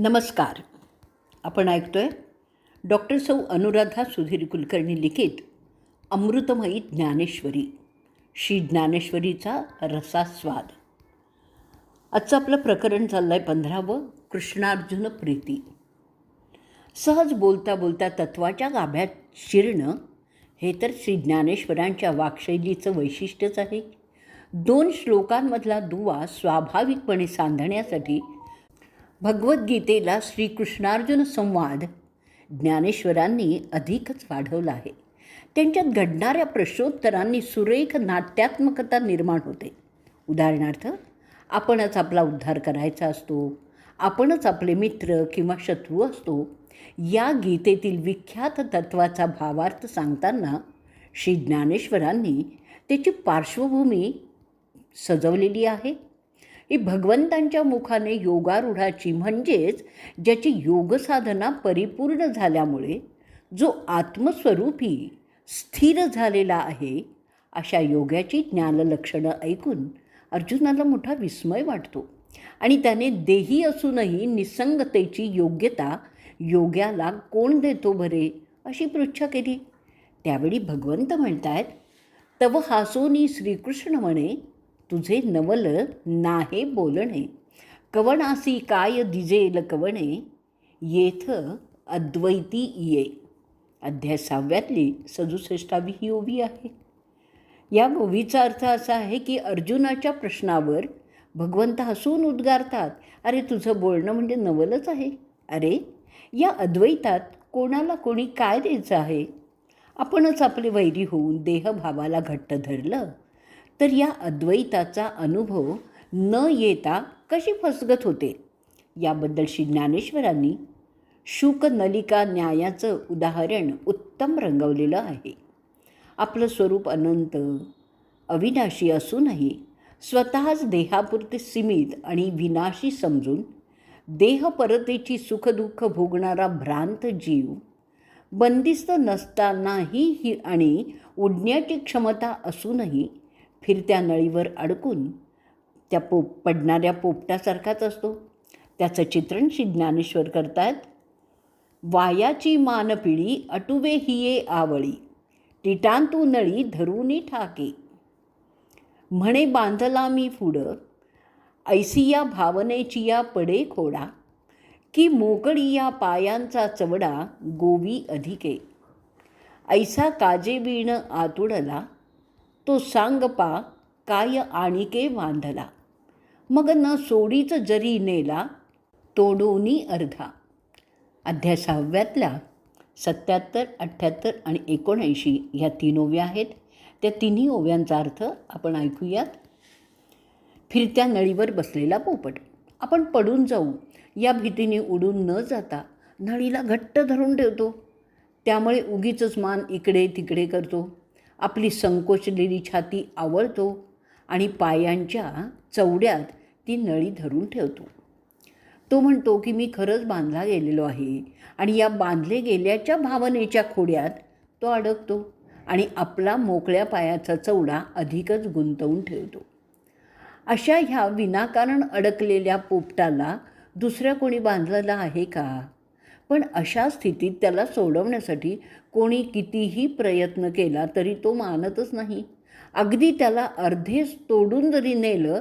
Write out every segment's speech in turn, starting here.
नमस्कार. आपण ऐकतोय डॉक्टर सौ अनुराधा सुधीर कुलकर्णी लिखित अमृतमयी ज्ञानेश्वरी श्री ज्ञानेश्वरीचा रसास्वाद. आजचं आपलं प्रकरण चाललं आहे पंधरावं कृष्णार्जुन प्रीती. सहज बोलता बोलता तत्वाच्या गाभ्यात शिरणं हे तर श्री ज्ञानेश्वरांच्या वाकशैलीचं वैशिष्ट्यच आहे. दोन श्लोकांमधला दुवा स्वाभाविकपणे सांधण्यासाठी भगवद्गीतेला श्रीकृष्णार्जुन संवाद ज्ञानेश्वरांनी अधिकच वाढवला आहे. त्यांच्यात घडणाऱ्या प्रश्नोत्तरांनी सुरेख नाट्यात्मकता निर्माण होते. उदाहरणार्थ आपणच आपला उद्धार करायचा असतो आपणच आपले मित्र किंवा शत्रू असतो या गीतेतील विख्यात तत्वाचा भावार्थ सांगताना श्री ज्ञानेश्वरांनी त्याची पार्श्वभूमी सजवलेली आहे. ही भगवंतांच्या मुखाने योगारूढाची म्हणजेच ज्याची योगसाधना परिपूर्ण झाल्यामुळे जो आत्मस्वरूपी स्थिर झालेला आहे अशा योगाची ज्ञानलक्षणं ऐकून अर्जुनाला मोठा विस्मय वाटतो. आणि त्याने देही असूनही निसंगतेची योग्यता योग्याला कोण देतो बरे अशी पृच्छा केली. त्यावेळी भगवंत म्हणतायत तव हासोनी श्रीकृष्ण म्हणे तुझे नवल नाहे बोलणे. कवणासी काय दिजेल कवणे? येथ अद्वैती ये. अध्याय सहाव्यातली सदुसष्टावी ही ओवी आहे. या ओवीचा अर्थ असा आहे की अर्जुनाच्या प्रश्नावर भगवंत हसून उद्गारतात अरे तुझं बोलणं म्हणजे नवलच आहे. अरे या अद्वैतात कोणाला कोणी काय द्यायचं आहे? आपणच आपले वैरी होऊन देहभावाला घट्ट धरलं. तर या अद्वैताचा अनुभव न येता कशी फसगत होते? याबद्दल श्री ज्ञानेश्वरांनी शुक नलिका न्यायाचं उदाहरण उत्तम रंगवलेलं आहे. आपलं स्वरूप अनंत अविनाशी असूनही स्वतःच देहापुरते सीमित आणि विनाशी समजून देहपरतेची सुखदुःख भोगणारा भ्रांत जीव बंदिस्त नसतानाही ही आणि उडण्याची क्षमता असूनही फिरत्या नळीवर अडकून त्या पोप पडणाऱ्या पोपटासारखाच असतो. त्याचं चित्रण श्री ज्ञानेश्वर करतात. वायाची मानपिळी अटुवे हिये आवळी टिटांतू नळी धरूनी ठाके. म्हणे बांधला मी पुढं ऐसिया भावनेची या पडे खोडा की मोकळी या पायांचा चवडा गोवी अधिके. ऐसा काजे बीण आतुडला तो सांगपा काय आणिके बांधला मग न सोडीच जरी नेला तोडोनी अर्धा. अध्याय सहाव्यातल्या सत्याहत्तर अठ्ठ्याहत्तर आणि एकोणऐंशी ह्या तीन ओव्या आहेत. त्या तिन्ही ओव्यांचा अर्थ आपण ऐकूयात. फिरत्या नळीवर बसलेला पोपट. आपण पडून जाऊ. या भीतीने उडून न जाता नळीला घट्ट धरून ठेवतो. त्यामुळे उगीच मान इकडे तिकडे करतो. आपली संकोचलेली छाती आवळतो आणि पायांच्या चवड्यात ती नळी धरून ठेवतो. तो म्हणतो की मी खरंच बांधला गेलेलो आहे आणि या बांधले गेल्याच्या भावनेच्या खोड्यात तो अडकतो आणि आपला मोकळ्या पायाचा चवडा अधिकच गुंतवून ठेवतो. अशा ह्या विनाकारण अडकलेल्या पोपटाला दुसऱ्या कोणी बांधलेला आहे का? पण अशा स्थितीत त्याला सोडवण्यासाठी कोणी कितीही प्रयत्न केला तरी तो मानतच नाही. अगदी त्याला अर्धेच तोडून जरी नेलं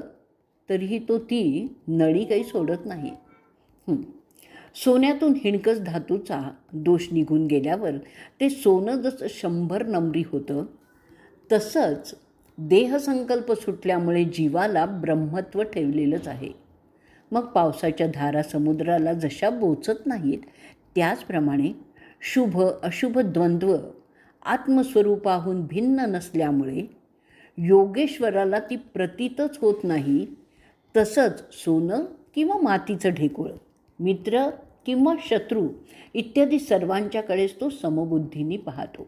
तरीही तो ती नळी काही सोडत नाही. सोन्यातून हिणकस धातूचा दोष निघून गेल्यावर ते सोनं जसं शंभर नंबरी होतं तसंच देहसंकल्प सुटल्यामुळे जीवाला ब्रह्मत्व ठेवलेलंच आहे. मग पावसाच्या धारा समुद्राला जशा बोचत नाहीत त्याचप्रमाणे शुभ अशुभ द्वंद्व आत्मस्वरूपाहून भिन्न नसल्यामुळे योगेश्वराला ती प्रतीतच होत नाही तसंच सोनं किंवा मातीचं ढेकूळ मित्र किंवा शत्रू इत्यादी सर्वांच्याकडेच तो समबुद्धीने पाहतो.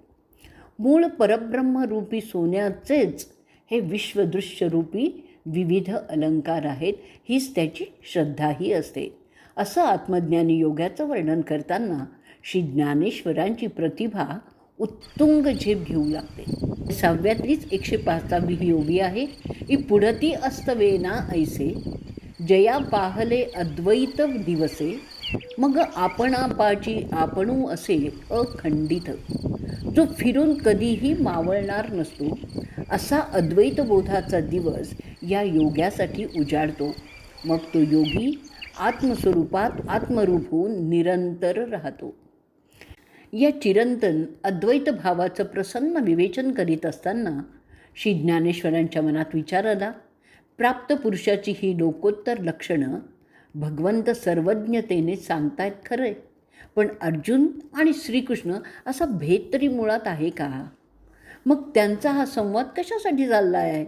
मूळ परब्रह्मरूपी सोन्याचेच हे विश्वदृश्यरूपी विविध अलंकार आहेत हीच त्याची श्रद्धाही असते. असं आत्मज्ञानी योगाचं वर्णन करताना श्री ज्ञानेश्वरांची प्रतिभा उत्तुंग झेप घेऊ लागते. सहाव्यातलीच एकशे पाचावी ही योगी आहे ही पुढती अस्तवेना ऐसे जया पाहले अद्वैत दिवसे मग आपणापाची आपणू असे अखंडित. जो फिरून कधीही मावळणार नसतो असा अद्वैत बोधाचा दिवस या योग्यासाठी उजाडतो. मग तो योगी आत्मस्वरूपात आत्मरूप होऊन निरंतर राहतो. या चिरंतन अद्वैत भावाचं प्रसन्न विवेचन करीत असताना श्री ज्ञानेश्वरांच्या मनात विचार आला. प्राप्त पुरुषाची ही लोकोत्तर लक्षणं भगवंत सर्वज्ञतेने सांगतायत खरंय. पण अर्जुन आणि श्रीकृष्ण असा भेद तरी मुळात आहे का? मग त्यांचा हा संवाद कशासाठी चालला आहे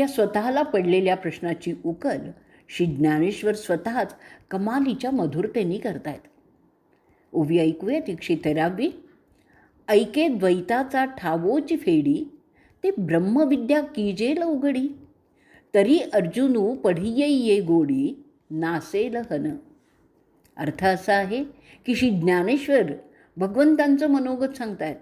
या स्वतःला पडलेल्या प्रश्नाची उकल श्री ज्ञानेश्वर स्वतःच कमालीच्या मधुरतेने करतायत. उभी ऐकूयात एकशे तेरावी ऐके द्वैताचा ठावोची फेडी ते ब्रह्मविद्या कीजेल उघडी तरी अर्जुनू पढिये ये गोडी नासेल हन. अर्थ असा आहे की श्री ज्ञानेश्वर भगवंतांचं मनोगत सांगतायत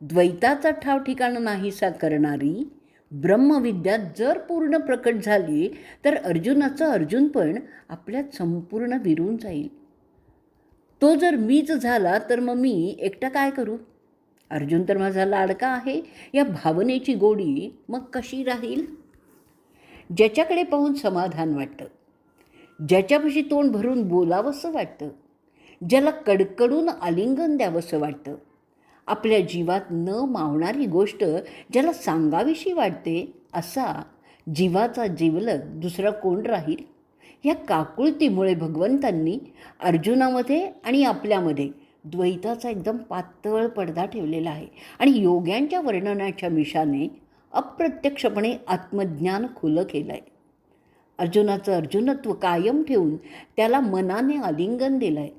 द्वैताचा ठाव ठिकाण नाहीसा करणारी ब्रह्मविद्या जर पूर्ण प्रकट झाली तर अर्जुनाचं अर्जुनपण आपल्यात संपूर्ण विरून जाईल. तो जर मीच झाला तर मग मी एकटा काय करू? अर्जुन तर माझा लाडका आहे या भावनेची गोडी मग कशी राहील? ज्याच्याकडे पाहून समाधान वाटतं ज्याच्यापाशी तोंड भरून बोलावंसं वाटतं ज्याला कडकडून आलिंगन द्यावंसं वाटतं आपल्या जीवात न मावणारी गोष्ट ज्याला सांगावीशी वाटते असा जीवाचा जीवलग दुसरा कोण राहील? या काकुळतीमुळे भगवंतांनी अर्जुनामध्ये आणि आपल्यामध्ये द्वैताचा एकदम पातळ पडदा ठेवलेला आहे आणि योग्यांच्या वर्णनाच्या मिशाने अप्रत्यक्षपणे आत्मज्ञान खुलं केलं आहे अर्जुनाचं अर्जुनत्व कायम ठेवून त्याला मनाने आलिंगन दिलं आहे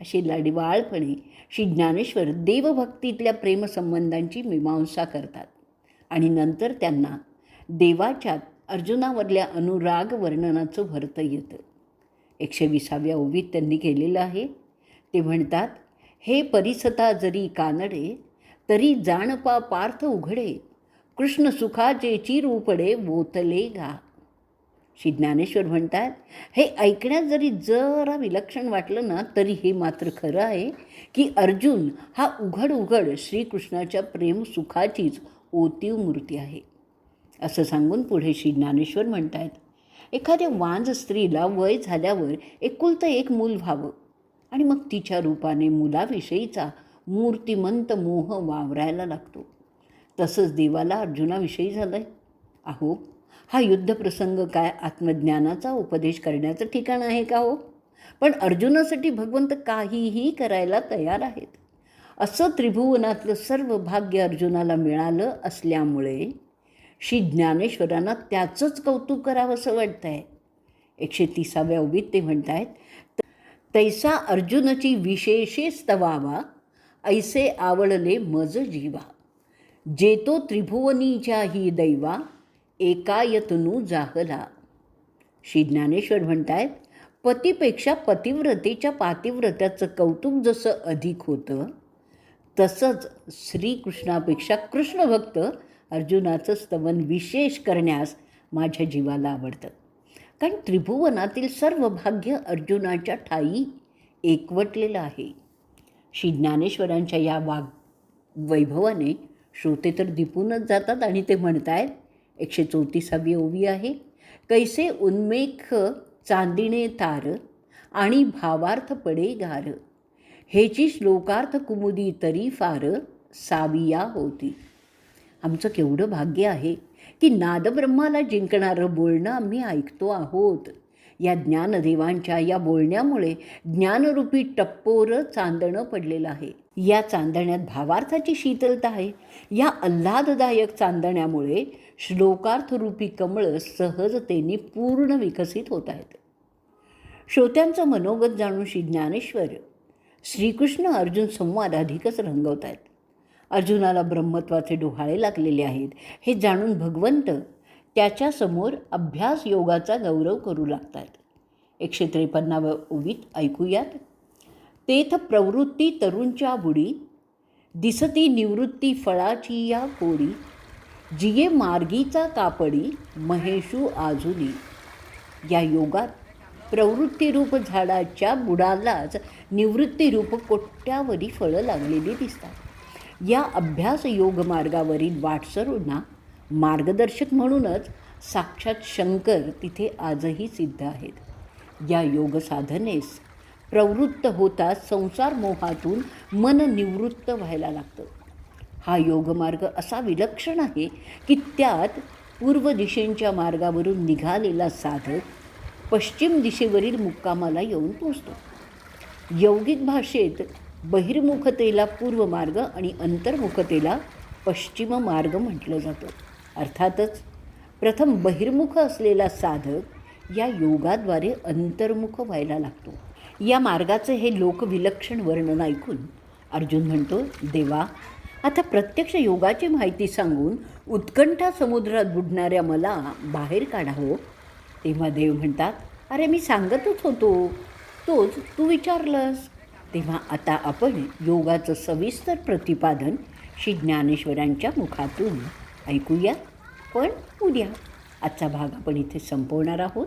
अशी लाडीवाळपणे श्री ज्ञानेश्वर देवभक्तीतल्या प्रेमसंबंधांची मीमांसा करतात. आणि नंतर त्यांना देवाच्या अर्जुनावरल्या अनुराग वर्णनाचं भरतं येतं. एकशे विसाव्या ओवीत त्यांनी केलेलं आहे. ते म्हणतात हे परिसता जरी कानडे तरी जाणपा पार्थ उघडे कृष्ण सुखाचे चिर उपडे वोतले घा श्री ज्ञानेश्वर म्हणतात हे ऐकण्यात जरी जरा विलक्षण वाटलं ना तरी हे मात्र खरं आहे की अर्जुन हा उघड उघड श्रीकृष्णाच्या प्रेम सुखाचीच ओतीव मूर्ती आहे. असं सांगून पुढे श्री ज्ञानेश्वर म्हणतायत एखाद्या वांज स्त्रीला वय झाल्यावर एकुलतं एक मूल व्हावं आणि मग तिच्या रूपाने मुलाविषयीचा मूर्तिमंत मोह वावरायला लागतो. तसंच देवाला अर्जुनाविषयी झालं आहे अहो हा युद्धप्रसंग काय आत्मज्ञानाचा उपदेश करण्याचं ठिकाण आहे का हो? पण अर्जुनासाठी भगवंत काहीही करायला तयार आहेत. असं त्रिभुवनातलं सर्व भाग्य अर्जुनाला मिळालं असल्यामुळे श्री ज्ञानेश्वरांना त्याचंच कौतुक करावंसं वाटतं आहे एकशे तिसाव्या उभीत ते म्हणत आहेत तैसा अर्जुनची विशेषे स्तवावा ऐसे आवडले मज जीवा. जेतो त्रिभुवनीच्या ही दैवा एकायतनू जाहला श्री ज्ञानेश्वर म्हणतायत पतीपेक्षा पतिव्रतेच्या पातिव्रत्याचं कौतुक जसं अधिक होतं तसंच श्रीकृष्णापेक्षा कृष्णभक्त अर्जुनाचं स्तवन विशेष करण्यास माझ्या जीवाला आवडतं. कारण त्रिभुवनातील सर्व भाग्य अर्जुनाच्या ठाई एकवटलेलं आहे. श्री ज्ञानेश्वरांच्या या वाग वैभवाने श्रोते तर दिपूनच जातात आणि ते म्हणतायत एकशे चौतीसावी ओवी आहे. कैसे उन्मेख चांदिणे तार आणि भावार्थ पडे गार. हेची श्लोकार्थ कुमुदी तरी फार साविया होती. आमचं केवढं भाग्य आहे की नादब्रह्माला जिंकणारं बोलणं आम्ही ऐकतो आहोत. या ज्ञानदेवांच्या या बोलण्यामुळे ज्ञानरूपी टप्पोरं चांदणं पडलेलं आहे. या चांदण्यात भावार्थाची शीतलता आहे. या आल्हाददायक चांदण्यामुळे श्लोकार्थरूपी कमळं सहजतेने पूर्ण विकसित होत आहेत. श्रोत्यांचं मनोगत जाणून श्री ज्ञानेश्वर श्रीकृष्ण अर्जुन संवाद अधिकच रंगवत आहेत. अर्जुनाला ब्रह्मत्वाचे डोहाळे लागलेले आहेत. हे जाणून भगवंत त्याच्यासमोर अभ्यास योगाचा गौरव करू लागतात. एकशे त्रेपन्नाव्या ओवीत ऐकूयात. तेथ प्रवृत्ती तरुणच्या बुडी दिसती निवृत्ती फळाची या कोडी जिये मार्गीचा कापडी महेशू आजुनी. या योगात प्रवृत्तीरूप झाडाच्या बुडालाच निवृत्तीरूप कोट्यावरी फळं लागलेली दिसतात. या अभ्यास योग मार्गावरील वाटसरूंना मार्गदर्शक म्हणूनच साक्षात शंकर तिथे आजही सिद्ध आहेत. या योग साधनेस प्रवृत्त होता संसार मोहातून मन निवृत्त व्हायला लागतं. हा योगमार्ग असा विलक्षण आहे की त्यात पूर्व दिशेंच्या मार्गावरून निघालेला साधक पश्चिम दिशेवरील मुक्कामाला येऊन पोचतो यौगिक भाषेत बहिर्मुखतेला पूर्व मार्ग आणि अंतर्मुखतेला पश्चिम मार्ग म्हटलं जातं. अर्थातच प्रथम बहिर्मुख असलेला साधक या योगाद्वारे अंतर्मुख व्हायला लागतो. या मार्गाचे हे लोकविलक्षण वर्णन ऐकून अर्जुन म्हणतो देवा आता प्रत्यक्ष योगाची माहिती सांगून उत्कंठा समुद्रात बुडणाऱ्या मला बाहेर काढावं. तेव्हा देव म्हणतात अरे मी सांगतच होतो. तोच तू विचारलंस. तेव्हा आता आपण योगाचं सविस्तर प्रतिपादन श्री ज्ञानेश्वरांच्या मुखातून ऐकूया. पण उद्या आजचा भाग आपण इथे संपवणार आहोत.